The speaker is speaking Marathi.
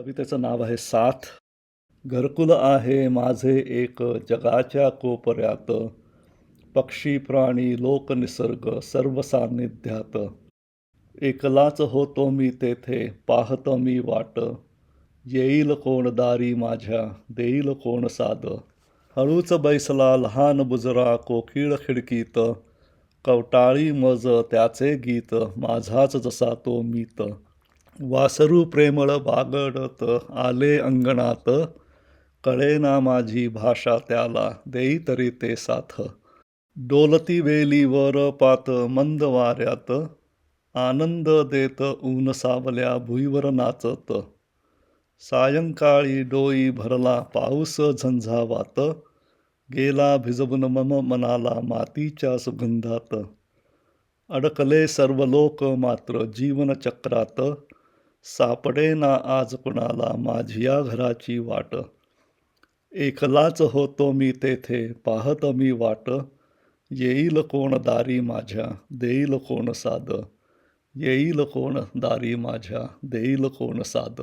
कवितेचं नाव आहे साथ. घरकुल आहे माझे एक जगाच्या कोपऱ्यात. पक्षी प्राणी लोक निसर्ग सर्व सान्निध्यात एकलाच होतो मी तेथे पाहतो मी वाट. येईल कोण दारी माझ्या देईल कोण साद. हळूच बैसला लहान बुजरा कोकिळ खिडकीत. कवटाळी मज त्याचे गीत माझाच जसा तो मीत. वासरू प्रेमळ बागडत आले अंगणात. कळेना माझी भाषा त्याला देई तरी ते साथ. डोलती वेलीवर पात मंद वाऱ्यात. आनंद देत ऊन सावल्या भुईवर नाचत. सायंकाळी डोई भरला पाऊस झंझावात. गेला भिजवून मम मनाला मातीच्या सुगंधात. अडकले सर्व लोक मात्र जीवनचक्रात. सापडे ना आज कुणाला माझिया घराची वाट. एकलाच होतो मी तेथे पाहत मी वाट. येईल कोण दारी माझ्या देईल कोण साद. येईल कोण दारी माझ्या देईल कोण साद.